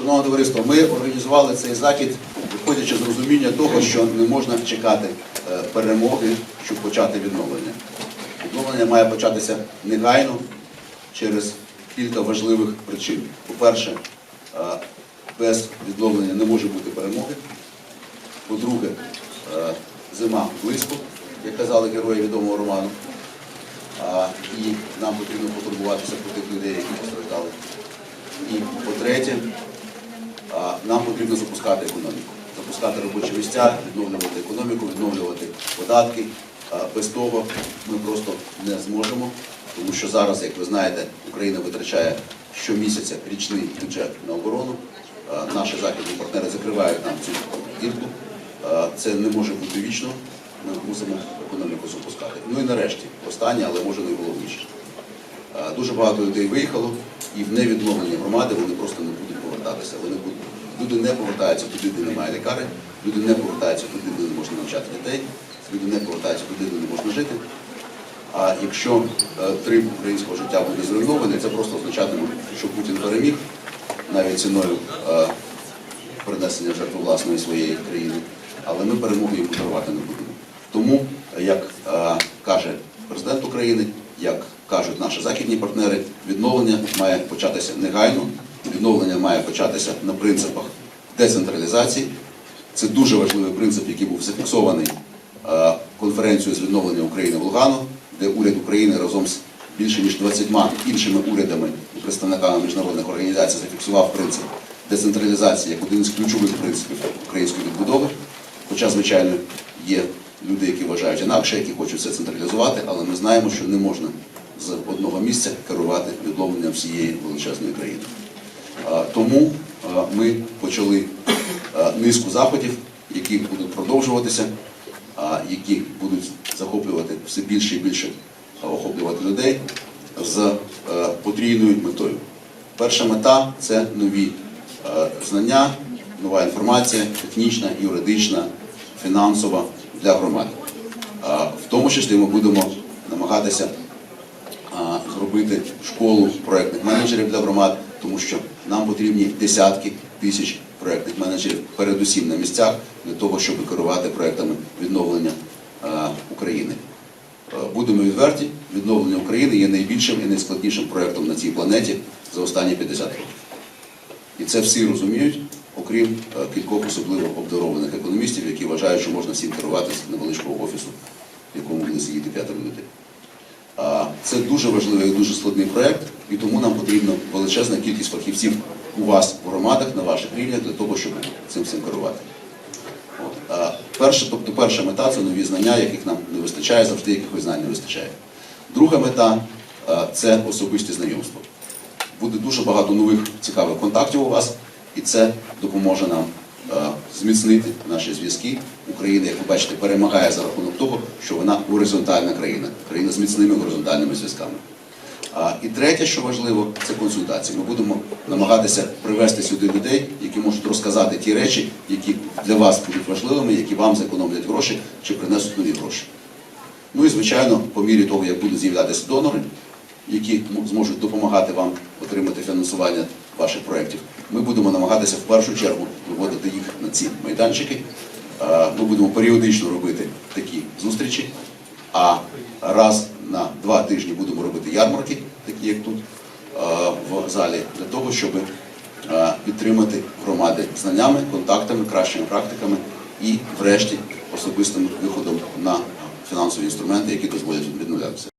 Шановне товариство, ми організували цей захід, виходячи з розуміння того, що не можна чекати е, перемоги, щоб почати відновлення. Відновлення має початися негайно через кілька важливих причин. По-перше, е, без відновлення не може бути перемоги. По-друге, е, зима близько, як казали герої відомого роману. І нам потрібно потурбуватися про тих людей, які постраждали. І по-третє, нам потрібно запускати економіку, запускати робочі місця, відновлювати економіку, відновлювати податки. Без того ми просто не зможемо, тому що зараз, як ви знаєте, Україна витрачає щомісяця річний бюджет на оборону. Наші західні партнери закривають нам цю дірку. Це не може бути вічно. Ми мусимо економіку запускати. Ну і нарешті, останнє, але може найголовніше. Дуже багато людей виїхало, і в невідновлені громади вони просто не будуть повертатися. Вони будуть, люди не повертаються туди, де немає лікарень, люди не повертаються туди, де не можна навчати дітей, люди не повертаються туди, де не можна жити. А якщо е, три українського життя буде зруйноване, це просто означатиме, що Путін переміг навіть ціною е, принесення жертви власної своєї країни, але ми перемоги йому дарувати не будемо. Тому, як е, каже президент України, як кажуть наші західні партнери, відновлення має початися негайно, відновлення має початися на принципах децентралізації. Це дуже важливий принцип, який був зафіксований е, конференцією з відновлення України в Лугану, де уряд України разом з більше ніж 20 іншими урядами і представниками міжнародних організацій зафіксував принцип децентралізації як один з ключових принципів української відбудови. Хоча, звичайно, є люди, які вважають інакше, які хочуть все централізувати, але ми знаємо, що не можна з одного місця керувати відновленням всієї величезної країни. Тому ми почали низку заходів, які будуть продовжуватися, які будуть захоплювати все більше і більше охоплювати людей з е, потрійною метою. Перша мета це нові е, знання, нова інформація, технічна, юридична, фінансова для громад. В тому числі ми будемо намагатися зробити школу проєктних менеджерів для громад, тому що нам потрібні десятки тисяч проєктних менеджерів, передусім на місцях, для того, щоб керувати проєктами відновлення України. Е, Будемо відверті, відновлення України є найбільшим і найскладнішим проєктом на цій планеті за останні 50 років. І це всі розуміють, окрім е, кількох особливо обдарованих економістів, які вважають, що можна всім керувати з невеличкого офісу, в якому буде сидіти п'ятеро людей. Це дуже важливий і дуже складний проєкт, і тому нам потрібна величезна кількість фахівців у вас в громадах, на ваших рівнях, для того, щоб цим всім керувати. От. А, Перше, тобто перша мета це нові знання, яких нам не вистачає, завжди якихось знань не вистачає. Друга мета а, це особисті знайомства. Буде дуже багато нових цікавих контактів у вас, і це допоможе нам а, зміцнити наші зв'язки. Україна, як ви бачите, перемагає за рахунок того, що вона горизонтальна країна, країна з міцними горизонтальними зв'язками. А, І третє, що важливо, це консультації. Ми будемо намагатися привести сюди людей, які можуть розказати ті речі, які для вас будуть важливими, які вам зекономлять гроші чи принесуть нові гроші. Ну і звичайно, по мірі того, як будуть з'являтися донори, які зможуть допомагати вам отримати фінансування ваших проєктів, ми будемо намагатися в першу чергу виводити їх на ці майданчики. Ми будемо періодично робити такі зустрічі, а раз на два тижні будемо робити ярмарки, такі як тут в залі, для того, щоб е, підтримати громади знаннями, контактами, кращими практиками і, врешті, особистим виходом на фінансові інструменти, які дозволять відновлятися.